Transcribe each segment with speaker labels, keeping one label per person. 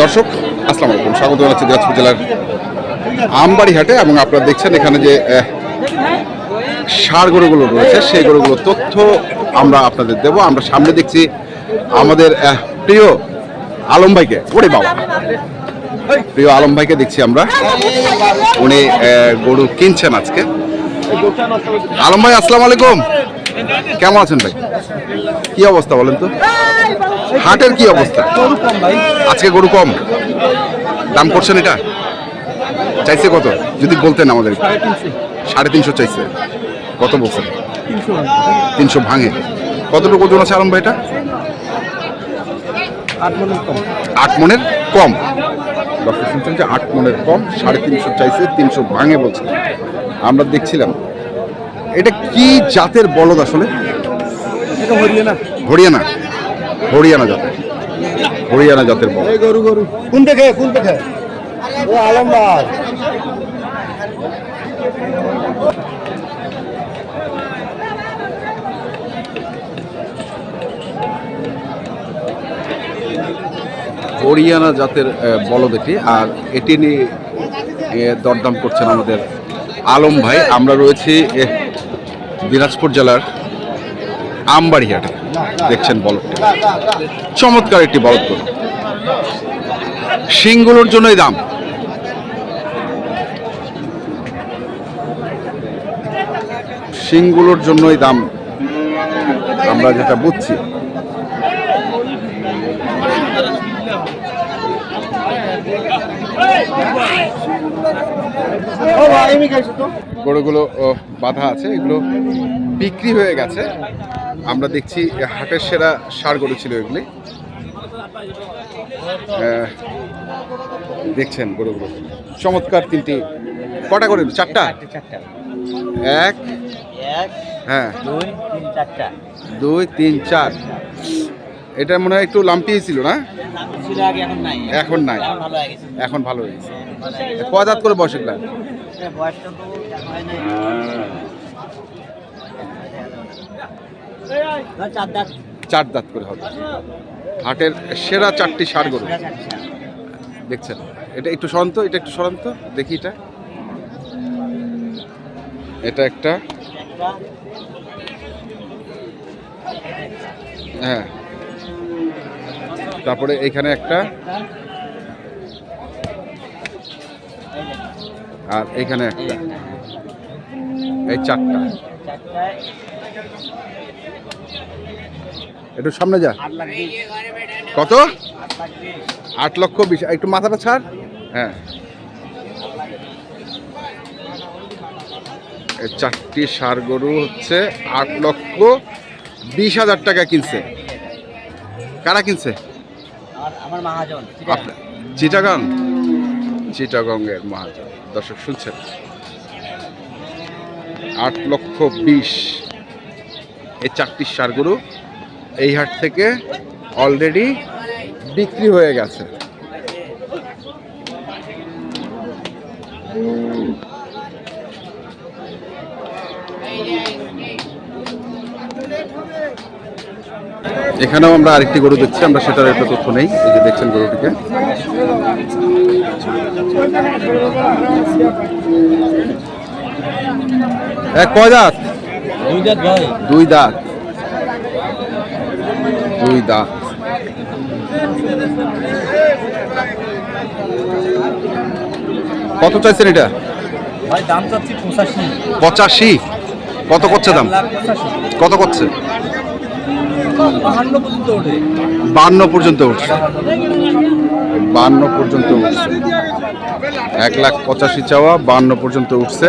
Speaker 1: দর্শক, আসসালামু আলাইকুম। স্বাগত জানাচ্ছি দিনাজপুর জেলার আমবাড়ি হাটে এবং আপনারা দেখছেন এখানে যে ষাঁড় গরুগুলো রয়েছে, সেই গরুগুলোর তথ্য আমরা আপনাদের দেব। আমরা সামনে দেখছি আমাদের প্রিয় আলম ভাইকে। ওরে বাবা। প্রিয় আলম ভাইকে দেখছি আমরা। উনি গরু কিনছেন আজকে। আলম ভাই, আসসালামু আলাইকুম। কেমন আছেন ভাই? কি অবস্থা বলেন তো? হাটের কি অবস্থা? আজকে গরু কম। দাম করছেন এটা? চাইছে কত? যদি বলতেন আমাদের সাড়ে তিনশো চাইছে। কত বলছেন? তিনশো ভাঙে। কতটুকু ওজন আছে আরম্ভ এটা? আট মনের কম। ডক্টর শুনছেন যে আট মনের কম সাড়ে তিনশো চাইছে তিনশো ভাঙে বলছে। আমরা দেখছিলাম। এটা কি জাতের বলদ আসলে? হরিয়ানা। হরিয়ানা। জাতের। হরিয়ানা জাতের বলদ
Speaker 2: গরু গরু। কোন দেখে কোন দেখে? ও আলমবাগ।
Speaker 1: হরিয়ানা জাতের বলদ এটি আর এটি নিয়ে এ, দরদাম করছেন আমাদের আলম ভাই। আমরা রয়েছি দিনাজপুর জেলার আমবাড়িহাটে দেখছেন বলদটি চমৎকার একটি বলদ গরু শিংগুলোর জন্যই দাম। শিংগুলোর জন্যই দাম। আমরা যেটা বুঝছি। গরুগুলো বাঁধা আছে, এগুলো বিক্রি হয়ে গেছে। আমরা দেখছি হাটের সেরা সার গরু ছিল এগুলি। দেখছেন গরুগুলো। চমৎকার তিনটি। কটা করে চারটা? এক? হ্যাঁ।
Speaker 3: দুই তিন
Speaker 1: চার। এটা মনে হয় একটু লাম্পি ছিল না?
Speaker 3: এখন নাই।
Speaker 1: এখন
Speaker 3: ভালো হয়ে গেছে।
Speaker 1: এখন ভালো হয়েছে কয় দাঁত করে বসে এগুলা?
Speaker 3: চার দাঁত।
Speaker 1: করে হবে। হাটের সেরা চারটি সার গরু দেখছেন? এটা একটু সরান্ত এটা একটু সরান্ত দেখি এটা। এটা একটা। হ্যাঁ। তারপরে এখানে একটা। আর এখানে একটা। এই চারটা। একটু সামনে যা। কত?
Speaker 3: আট
Speaker 1: লক্ষ বিশ। একটু মাথাটা ছাড়। হ্যাঁ। এই চারটি সার গরু হচ্ছে আট লক্ষ বিশ হাজার টাকা কিনছে। কারা কিনছে? চিটাগাং। চিটাগংয়ের মহাজন। দর্শক শুনছেন? আট লক্ষ বিশ। এই চারটি সার গরু এই হাট থেকে অলরেডি বিক্রি হয়ে গেছে। এখানেও আমরা আরেকটি গরু দেখছি, আমরা সেটার একটা তথ্য নেই, এই যে দেখছেন গরুটিকে। এক কয় দাঁত?
Speaker 3: দুই দাঁত ভাই।
Speaker 1: দুই দাঁত। দুই দাঁত। কত চাইছেন এটা?
Speaker 3: ভাই দাম চাচ্ছি পঁচাশি।
Speaker 1: পঁচাশি? কত করছে দাম? কত করছে? বান্ন পর্যন্ত উঠছে। বান্ন পর্যন্ত উঠছে। এক লাখ পঁচাশি চাওয়া বান্ন পর্যন্ত উঠছে।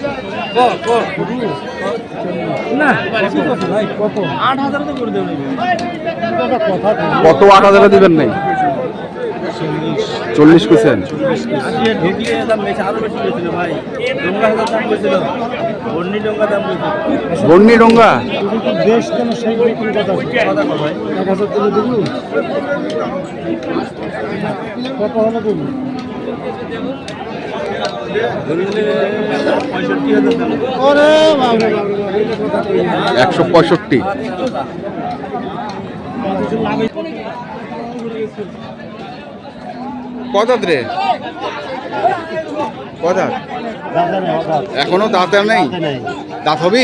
Speaker 2: কত
Speaker 3: আট হাজার দেবেন
Speaker 1: নাই? চল্লিশ
Speaker 3: হয়েছিল ভাই ডোঙ্গা?
Speaker 2: কত হলে
Speaker 1: একশো পঁয়ষট্টি। কদাত রে কদাত এখনও দাঁত নেই? দাঁত হবে?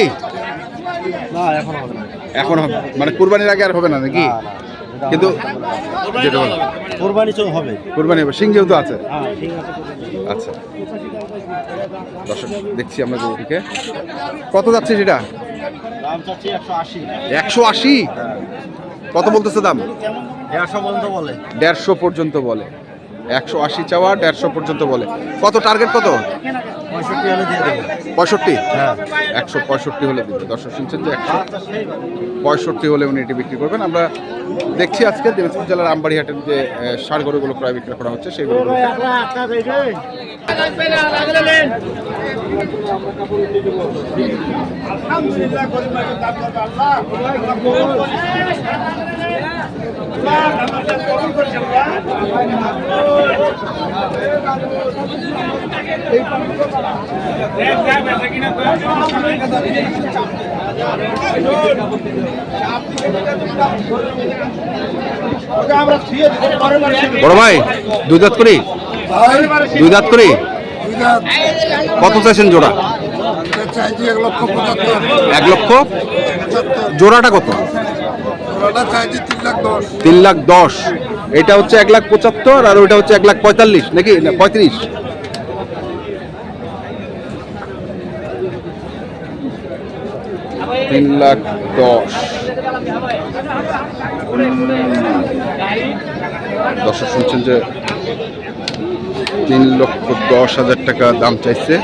Speaker 2: এখন হবে
Speaker 1: মানে কুরবানির আগে আর হবে না নাকি? কিন্তু যেটা বলো,
Speaker 2: কোরবানি হবে।
Speaker 1: কুরবানি হবে সিং যেহেতু আছে।
Speaker 2: হ্যাঁ।
Speaker 1: আচ্ছা। দর্শক দেখছি আমরা গরুটিকে কত যাচ্ছে সেটা?
Speaker 2: একশো আশি।
Speaker 1: একশো আশি? কত বলতেছে দাম?
Speaker 2: দেড়শো পর্যন্ত বলে।
Speaker 1: দেড়শো পর্যন্ত বলে। একশো আশি চাওয়া দেড়শো পর্যন্ত বলে। কত টার্গেট কত?
Speaker 2: পঁয়ষট্টি হ্যাঁ।
Speaker 1: একশো পঁয়ষট্টি হলে দিবে দর্শক শুনছেন যে একশো পঁয়ষট্টি হলে উনি এটি বিক্রি করবেন। আমরা দেখছি আজকে দিনাজপুর জেলার আমবাড়িহাটের যে ষাঁড় গরুগুলো প্রায় বিক্রি করা হচ্ছে সেগুলো বড় ভাই দুই দাঁত করি? দুই দাঁত করি? কত চাইছেন জোড়া?
Speaker 4: চাইছি এক লক্ষ পঁচাত্তর।
Speaker 1: এক লক্ষ? জোড়াটা কত?
Speaker 4: চাইছি তিন লাখ দশ।
Speaker 1: তিন লাখ দশ। এটা হচ্ছে এক লাখ পঁচাত্তর আর ওইটা হচ্ছে এক লাখ পঁয়তাল্লিশ নাকি? পঁয়ত্রিশ। তিন লাখ দশ। দর্শক শুনছেন যে তিন লক্ষ দশ হাজার টাকা দাম চাইছে।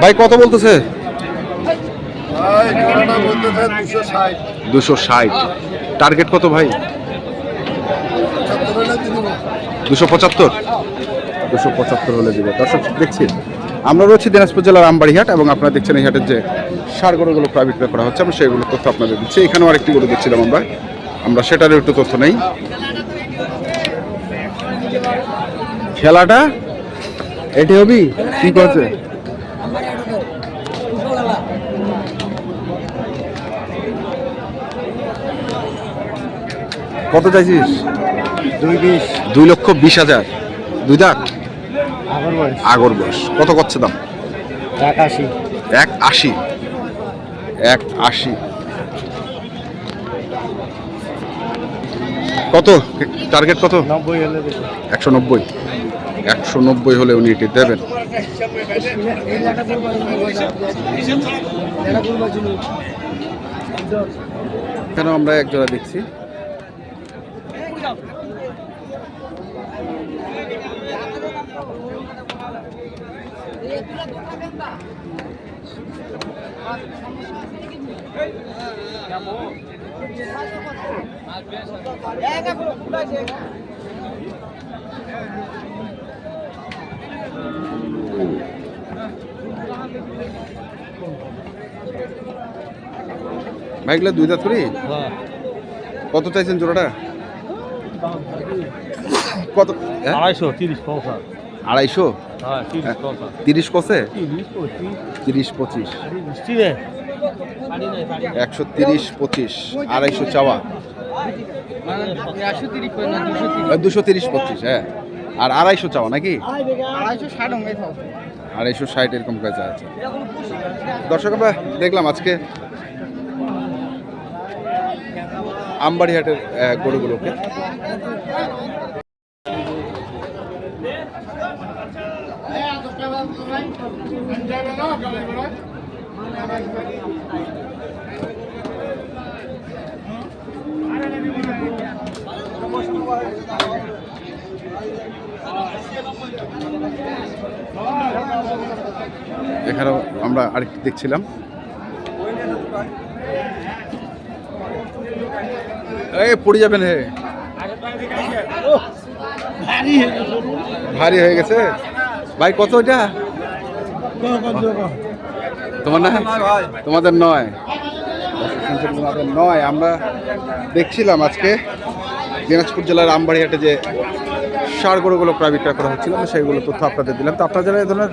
Speaker 1: ভাই কত বলতেছে?
Speaker 4: দুশো ষাট।
Speaker 1: টার্গেট কত ভাই? দুশো পঁচাত্তর। দুশো পঁচাত্তর হলে দিবে। দর্শক দেখছি। আমরা রয়েছি দিনাজপুর জেলার আমবাড়িহাট এবং আপনারা দেখছেন এই হাটের যে সার গরুগুলো প্রায় করা হচ্ছে আমরা সেইগুলো তথ্য আপনাদের দিচ্ছি। এখানেও আরেকটি গরু দেখছিলাম আমরা। আমরা সেটারও একটু তথ্য নেই। খেলাটা? এটি হবি? কি করছে? কত চাইছিস?
Speaker 2: দুই
Speaker 1: লক্ষ বিশ হাজার। দুই দাঁত?
Speaker 2: আগর বয়স।
Speaker 1: কত করছে দাম?
Speaker 2: একাশি
Speaker 1: এক আশি। এক আশি। কত? টার্গেট কত? একশো নব্বই। একশো নব্বই হলে উনি এটি দেবেন। কেন আমরা এক জোড়া দেখছি ভাইগুলো দুই দাঁত করি? কত চাইছেন জোড়াটা? কত? হ্যাঁ?
Speaker 2: আড়াইশো তিরিশ পৌঁছা
Speaker 1: আড়াইশো?
Speaker 2: হ্যাঁ তিরিশ
Speaker 1: কষে
Speaker 2: তিরিশ পঁচিশ।
Speaker 1: তিরিশ পঁচিশ। একশো তিরিশ পঁচিশ আড়াইশো চাওয়া। দুশো তিরিশ। পঁচিশ হ্যাঁ। আর আড়াইশো চাওয়া নাকি? আড়াইশো ষাট এরকম কাজ আছে দর্শক আমরা দেখলাম আজকে আমবাড়িহাটের গরুগুলোকে। এখানেও আমরা আরেকটি দেখছিলাম। এই পড়ে যাবেন হে। ভারী হয়ে গেছে। ভাই, কত এটা? তোমার না? তোমাদের নয়। তোমাদের নয়, আমরা দেখছিলাম আজকে দিনাজপুর জেলার আমবাড়িহাটে যে সার গরুগুলো প্রায় বিক্রয় করা হচ্ছিল সেইগুলো তথ্য আপনাদের দিলাম। তো আপনারা যারা এই ধরনের